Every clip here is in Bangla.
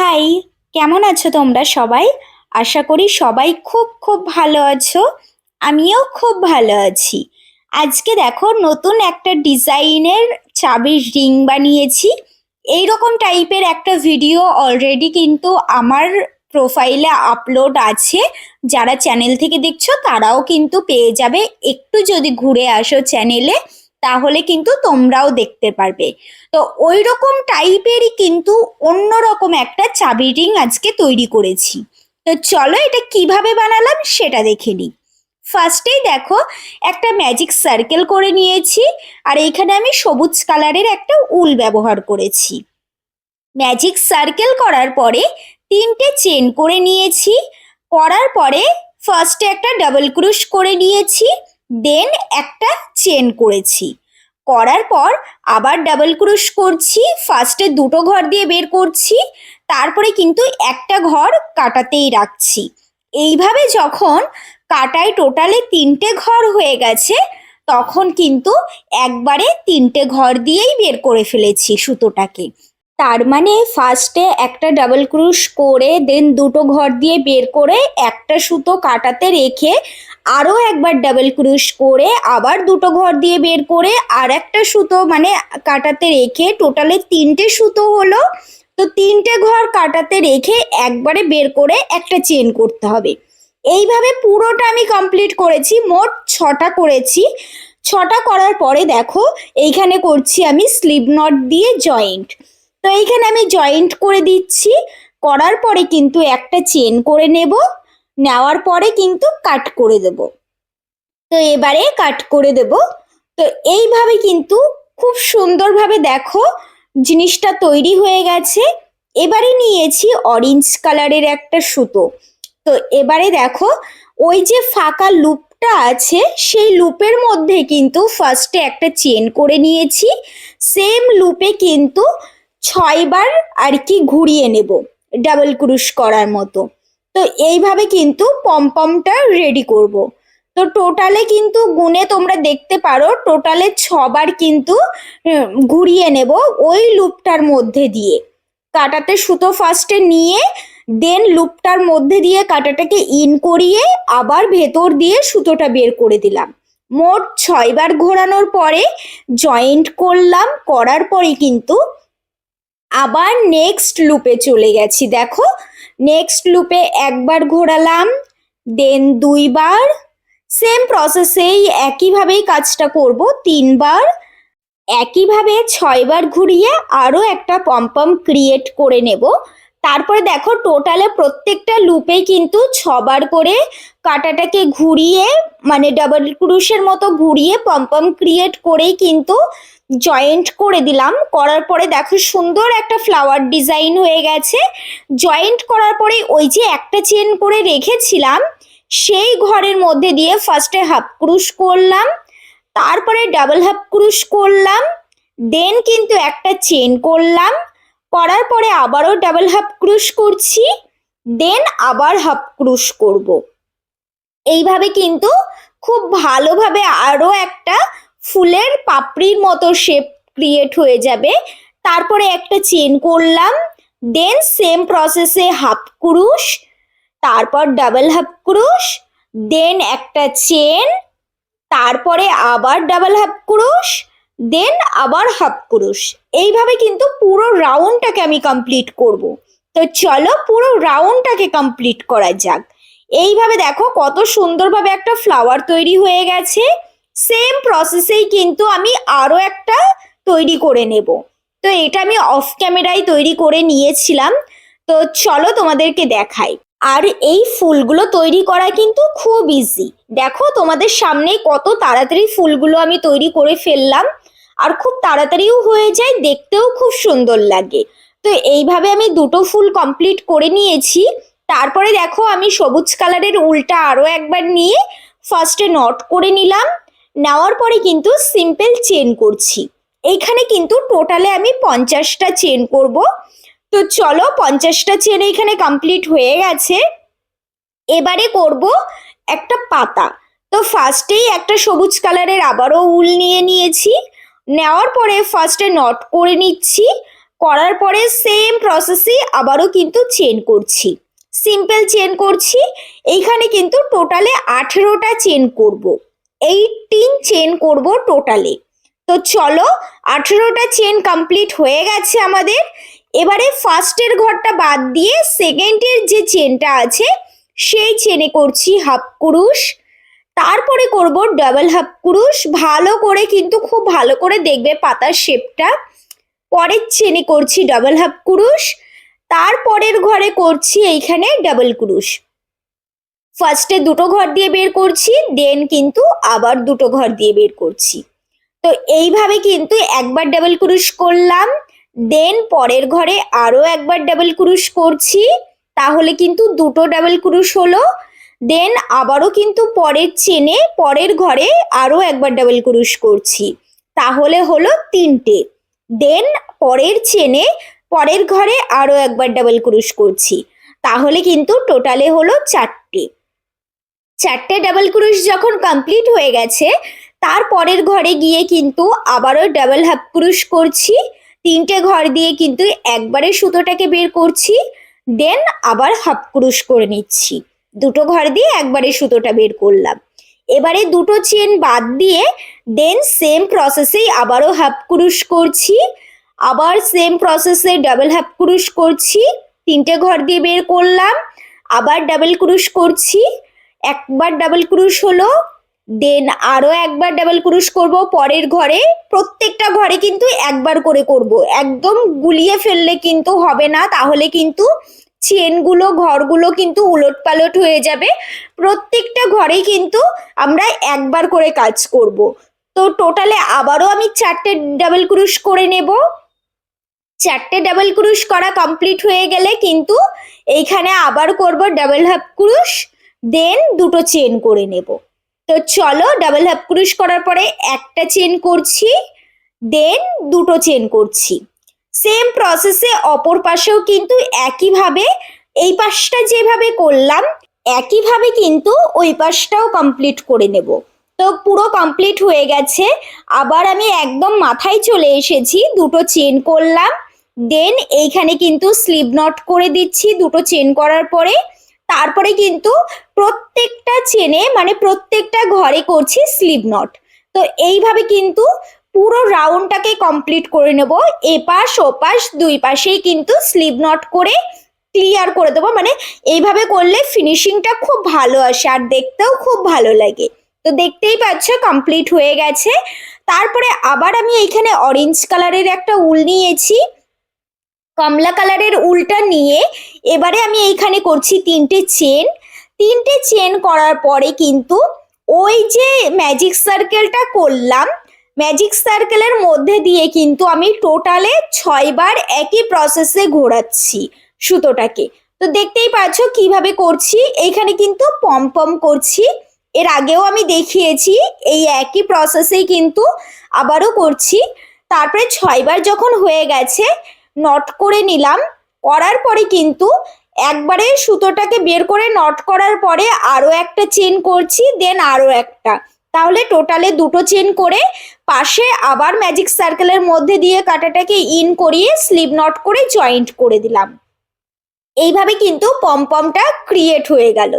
হাই, কেমন আছো তোমরা সবাই? আশা করি সবাই খুব খুব ভালো আছো, আমিও খুব ভালো আছি। আজকে দেখো নতুন একটা ডিজাইনের চাবির রিং বানিয়েছি। এই রকম টাইপের একটা ভিডিও অলরেডি কিন্তু আমার প্রোফাইলে আপলোড আছে। যারা চ্যানেল থেকে দেখছ তারাও কিন্তু পেয়ে যাবে। একটু যদি ঘুরে আসো চ্যানেলে তাহলে কিন্তু তোমরাও দেখতে পারবে। তো ওই রকম টাইপেরই কিন্তু অন্যরকম একটা চাবি রিং আজকে তৈরি করেছি। তো চলো এটা কীভাবে বানালাম সেটা দেখে নিই। ফার্স্টেই দেখো, একটা ম্যাজিক সার্কেল করে নিয়েছি আর এইখানে আমি সবুজ কালারের একটা উল ব্যবহার করেছি। ম্যাজিক সার্কেল করার পরে তিনটে চেন করে নিয়েছি। করার পরে ফার্স্টে একটা ডাবল ক্রুশ করে নিয়েছি। দেন একটা চেন করেছি। করার পর আবার ডাবল ক্রুশ করছি ফার্স্টে দুটো ঘর দিয়ে বের করছি, তারপরে কিন্তু একটা ঘর কাটাতেই রাখছি। এইভাবে যখন কাটায় টোটালে তিনটে ঘর হয়ে গেছে, তখন কিন্তু একবারে তিনটে ঘর দিয়েই বের করে ফেলেছি সুতোটাকে। তার মানে ফার্স্টে একটা ডাবল ক্রুশ করে দেন দুটো ঘর দিয়ে বের করে একটা সুতো কাটাতে রেখে আরও একবার ডাবল ক্রুশ করে আবার দুটো ঘর দিয়ে বের করে আর একটা সুতো মানে কাটাতে রেখে টোটালে তিনটে সুতো হলো। তো তিনটে ঘর কাটাতে রেখে একবারে বের করে একটা চেন করতে হবে। এইভাবে পুরোটা আমি কমপ্লিট করেছি, মোট ছটা করেছি। ছটা করার পরে দেখো, এইখানে করছি আমি স্লিপ নট দিয়ে জয়েন্ট তো এইখানে আমি জয়েন্ট করে দিচ্ছি, করার পরে কিন্তু একটা চেন করে নেব। নেওয়ার পরে কিন্তু কাট করে দেব। তো এবারে কাট করে দেব। তো এইভাবে কিন্তু খুব সুন্দরভাবে দেখো জিনিসটা তৈরি হয়ে গেছে। এবারে নিয়েছি অরেঞ্জ কালারের একটা সুতো। তো এবারে দেখো ওই যে ফাঁকা লুপটা আছে, সেই লুপের মধ্যে কিন্তু ফার্স্টে একটা চেন করে নিয়েছি। সেম লুপে কিন্তু ছয়বার আর কি ঘুরিয়ে নেব ডাবল ক্রুশ করার মতো। তো এইভাবে কিন্তু পমপমটা রেডি করব। তো টোটালে কিন্তু গুনে তোমরা দেখতে পারো টোটালে ছবার কিন্তু ঘুরিয়ে নেব ওই লুপটার মধ্যে দিয়ে। কাটাতে সুতো ফার্স্টে নিয়ে দেন লুপটার মধ্যে দিয়ে কাটাটাকে ইন করিয়ে, আবার ভেতর দিয়ে সুতোটা বের করে দিলাম। মোট ছয়বার ঘোরানোর পরে জয়েন্ট করলাম, করার পরে কিন্তু আবার নেক্সট লুপে চলে গেছি। দেখো নেক্সট লুপে একবার ঘোরালাম দেন দুইবার সেম প্রসেসেই একইভাবেই কাজটা করব, তিনবার, একইভাবে ছয়বার ঘুরিয়ে আরও একটা পম্পম ক্রিয়েট করে নেব। তারপরে দেখো টোটালে প্রত্যেকটা লুপে কিন্তু ছবার করে কাটাটাকে ঘুরিয়ে মানে ডাবল ক্রুশের মতো ঘুরিয়ে পম্পম ক্রিয়েট করেই কিন্তু জয়েন্ট করে দিলাম। করার পরে দেখো সুন্দর একটা ফ্লাওয়ার ডিজাইন হয়ে গেছে। জয়েন্ট করার পরে ওই যে একটা চেন করে রেখেছিলাম, সেই ঘরের মধ্যে দিয়ে ফার্স্টে হাফ ক্রুশ করলাম, তারপরে ডাবল হাফ ক্রুশ করলাম দেন কিন্তু একটা চেন করলাম, করার পরে আবারও ডাবল হাফ ক্রুশ করছি দেন আবার হাফ ক্রুশ করব। এইভাবে কিন্তু খুব ভালোভাবে আরও একটা ফুলের পাপড়ির মতো শেপ ক্রিয়েট হয়ে যাবে। তারপরে একটা চেন করলাম। দেন সেম প্রসেসে হাফ ক্রুশ, তারপর ডাবল হাফ ক্রুশ দেন একটা চেন তারপরে আবার ডাবল হাফ ক্রুশ দেন আবার হাফ ক্রুশ। এইভাবে কিন্তু পুরো রাউন্ডটাকে আমি কমপ্লিট করব। তো চলো পুরো রাউন্ডটাকে কমপ্লিট করা যাক। এইভাবে দেখো কত সুন্দরভাবে একটা ফ্লাওয়ার তৈরি হয়ে গেছে। সেম প্রসেসেই কিন্তু আমি আরও একটা তৈরি করে নেব। তো এটা আমি অফ ক্যামেরায় তৈরি করে নিয়েছিলাম। তো চলো তোমাদেরকে দেখাই। আর এই ফুলগুলো তৈরি করা কিন্তু খুব ইজি দেখো তোমাদের সামনে কত তাড়াতাড়ি ফুলগুলো আমি তৈরি করে ফেললাম। আর খুব তাড়াতাড়িও হয়ে যায়, দেখতেও খুব সুন্দর লাগে। তো এইভাবে আমি দুটো ফুল কমপ্লিট করে নিয়েছি। তারপরে দেখো আমি সবুজ কালারের উলটা আরও একবার নিয়ে ফার্স্টে নট করে নিলাম। নেওয়ার পরে কিন্তু সিম্পল চেন করছি। এইখানে কিন্তু টোটালে আমি পঞ্চাশটা চেন করব। তো চলো পঞ্চাশটা চেন এইখানে কমপ্লিট হয়ে গেছে। এবারে করব একটা পাতা। তো ফার্স্টেই একটা সবুজ কালারের আবারও উল নিয়ে নিয়েছি। নেওয়ার পরে ফার্স্টে নট করে নিচ্ছি। করার পরে সেম প্রসেসে আবারও কিন্তু চেন করছি। সিম্পল চেন করছি। এইখানে কিন্তু টোটালে আঠেরোটা চেন করব। এইটিন চেন করব টোটালে তো চলো, আঠেরোটা চেন কমপ্লিট হয়ে গেছে আমাদের। এবারে ফার্স্টের ঘরটা বাদ দিয়ে সেকেন্ডের যে চেনটা আছে, সেই চেনে করছি হাফ কুরুশ তারপরে করব ডাবল হাফ কুরুশ ভালো করে কিন্তু খুব ভালো করে দেখবে পাতার শেপটা পরের চেনে করছি ডাবল হাফ কুরুশ তারপরের ঘরে করছি এইখানে ডাবল কুরুশ ফার্স্টে দুটো ঘর দিয়ে বের করছি দেন কিন্তু আবার দুটো ঘর দিয়ে বের করছি। তো এইভাবে কিন্তু একবার ডাবল ক্রুশ করলাম দেন পরের ঘরে আরও একবার ডাবল ক্রুশ করছি, তাহলে কিন্তু দুটো ডাবল ক্রুশ হলো। দেন আবারও কিন্তু পরের চেনে পরের ঘরে আরও একবার ডাবল ক্রুশ করছি। তাহলে হলো তিনটে। দেন পরের চেনে পরের ঘরে আরও একবার ডাবল ক্রুশ করছি। তাহলে কিন্তু টোটালে হলো চারটে। চারটে ডাবল ক্রুশ যখন কমপ্লিট হয়ে গেছে, তার পরের ঘরে গিয়ে কিন্তু আবারও ডাবল হাফ ক্রুশ করছি। তিনটে ঘর দিয়ে কিন্তু একবারে সুতোটাকে বের করছি দেন আবার হাফ ক্রুশ করে নিচ্ছি। দুটো ঘর দিয়ে একবারে সুতোটা বের করলাম। এবারে দুটো চেন বাদ দিয়ে দেন সেম প্রসেসেই আবারও হাফ ক্রুশ করছি। আবার সেম প্রসেসে ডাবল হাফ ক্রুশ করছি। তিনটে ঘর দিয়ে বের করলাম। আবার ডাবল ক্রুশ করছি। একবার ডাবল ক্রুশ হলো দেন আরও একবার ডাবল ক্রুশ করব পরের ঘরে। প্রত্যেকটা ঘরে কিন্তু একবার করে করব। একদম গুলিয়ে ফেললে কিন্তু হবে না, তাহলে কিন্তু চেনগুলো, ঘরগুলো কিন্তু উলট পালট হয়ে যাবে। প্রত্যেকটা ঘরেই কিন্তু আমরা একবার করে কাজ করব। তো টোটালে আবারও আমি চারটে ডাবল ক্রুশ করে নেব। চারটে ডাবল ক্রুশ করা কমপ্লিট হয়ে গেলে কিন্তু এইখানে আবার করব ডাবল হাফ ক্রুশ দেন দুটো চেন করে নেব। তো চলো ডাবল হাফ ক্রুশ করার পরে একটা চেন করছি দেন দুটো চেন করছি। সেম প্রসেসে অপর পাশেও কিন্তু একইভাবে, এই পাশটা যেভাবে করলাম, একইভাবে কিন্তু ওই পাশটাও কমপ্লিট করে নেব। তো পুরো কমপ্লিট হয়ে গেছে। আবার আমি একদম মাথায় চলে এসেছি, দুটো চেন করলাম। দেন এইখানে কিন্তু স্লিভ নট করে দিচ্ছি, দুটো চেন করার পরে তারপরে কিন্তু প্রত্যেকটা চেনে মানে প্রত্যেকটা ঘরে করছি স্লিভ নট তো এইভাবে কিন্তু পুরো রাউন্ডটাকে কমপ্লিট করে নেব। এপাশ, ওপাশ, দুই পাশেই কিন্তু স্লিভ নট করে ক্লিয়ার করে দেবো। মানে এইভাবে করলে ফিনিশিংটা খুব ভালো আসে আর দেখতেও খুব ভালো লাগে। তো দেখতেই পাচ্ছ কমপ্লিট হয়ে গেছে। তারপরে আবার আমি এইখানে অরেঞ্জ কালারের একটা উল নিয়েছি। কমলা কালারের উলটা নিয়ে এবারে আমি এইখানে করছি তিনটে চেন। তিনটে চেন করার পরে কিন্তু ওই যে ম্যাজিক সার্কেলটা করলাম ম্যাজিক সার্কেলের মধ্যে দিয়ে কিন্তু আমি টোটালে ছয়বার একই প্রসেসে ঘোরাচ্ছি সুতোটাকে। তো দেখতেই পাচ্ছ কীভাবে করছি, এইখানে কিন্তু পম পম করছি। এর আগেও আমি দেখিয়েছি, এই একই প্রসেসেই কিন্তু আবারও করছি। তারপরে ছয়বার যখন হয়ে গেছে নট করে নিলাম। করার পরে কিন্তু একবারে সুতোটাকে বের করে নট করার পরে আরও একটা চেন করছি দেন আরও একটা। তাহলে টোটালে দুটো চেন করে পাশে আবার ম্যাজিক সার্কেলের মধ্যে দিয়ে কাটাটাকে ইন করিয়ে স্লিপ নট করে জয়েন্ট করে দিলাম। এইভাবে কিন্তু পমপমটা ক্রিয়েট হয়ে গেল।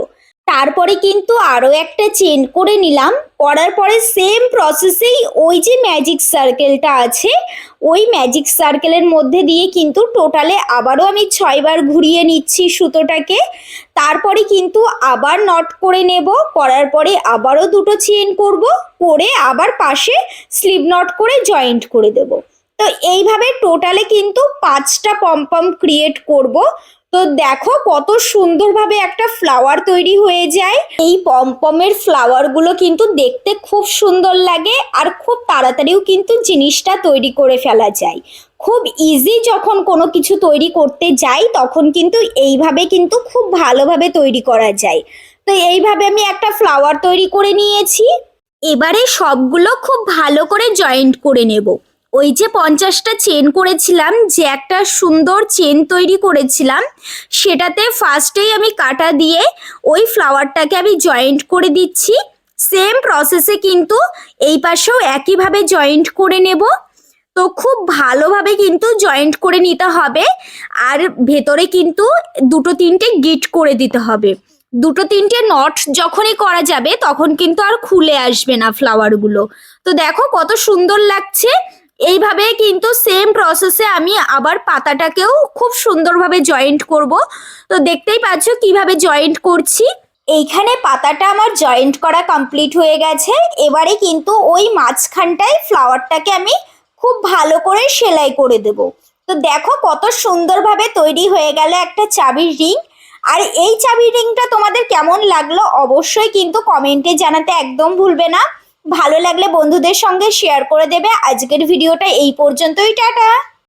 তারপরে কিন্তু আরও একটা চেন করে নিলাম। করার পরে সেম প্রসেসেই ওই যে ম্যাজিক সার্কেলটা আছে, ওই ম্যাজিক সার্কেলের মধ্যে দিয়ে কিন্তু টোটালে আবারও আমি ছয়বার ঘুরিয়ে নিচ্ছি সুতোটাকে। তারপরে কিন্তু আবার নট করে নেব, করার পরে আবারও দুটো চেন করব, করে আবার পাশে স্লিপ নট করে জয়েন্ট করে দেব। তো এইভাবে টোটালে কিন্তু পাঁচটা পম্পম ক্রিয়েট করব। তো দেখো কত সুন্দরভাবে একটা ফ্লাওয়ার তৈরি হয়ে যায়। এই পমপমের ফ্লাওয়ারগুলো কিন্তু দেখতে খুব সুন্দর লাগে আর খুব তাড়াতাড়িও কিন্তু জিনিসটা তৈরি করে ফেলা যায়। খুব ইজি যখন কোনো কিছু তৈরি করতে যাই, তখন কিন্তু এইভাবে কিন্তু খুব ভালোভাবে তৈরি করা যায়। তো এইভাবে আমি একটা ফ্লাওয়ার তৈরি করে নিয়েছি। এবারে সবগুলো খুব ভালো করে জয়েন্ট করে নেব। ওই যে পঞ্চাশটা চেন করেছিলাম, যে একটা সুন্দর চেন তৈরি করেছিলাম, সেটাতে ফার্স্টেই আমি কাটা দিয়ে ওই ফ্লাওয়ারটাকে আমি জয়েন্ট করে দিচ্ছি। সেম প্রসেসে কিন্তু এই পাশেও একইভাবে জয়েন্ট করে নেব। তো খুব ভালোভাবে কিন্তু জয়েন্ট করে নিতে হবে। আর ভেতরে কিন্তু দুটো তিনটে গিট করে দিতে হবে। দুটো তিনটে নট যখনই করা যাবে, তখন কিন্তু আর খুলে আসবে না ফ্লাওয়ারগুলো তো দেখো কত সুন্দর লাগছে। এইভাবে কিন্তু সেম প্রসেসে আমি আবার পাতাটাকেও খুব সুন্দরভাবে জয়েন্ট করব। তো দেখতেই পাচ্ছ কীভাবে জয়েন্ট করছি। এইখানে পাতাটা আমার জয়েন্ট করা কমপ্লিট হয়ে গেছে। এবারে কিন্তু ওই মাঝখানটায় ফ্লাওয়ারটাকে আমি খুব ভালো করে সেলাই করে দেব। তো দেখো কত সুন্দরভাবে তৈরি হয়ে গেল একটা চাবির রিং। আর এই চাবির রিংটা তোমাদের কেমন লাগল অবশ্যই কিন্তু কমেন্টে জানাতে একদম ভুলবে না। ভালো লাগলে বন্ধুদের সঙ্গে শেয়ার করে দেবে। আজকের ভিডিওটা এই পর্যন্তই টাটা!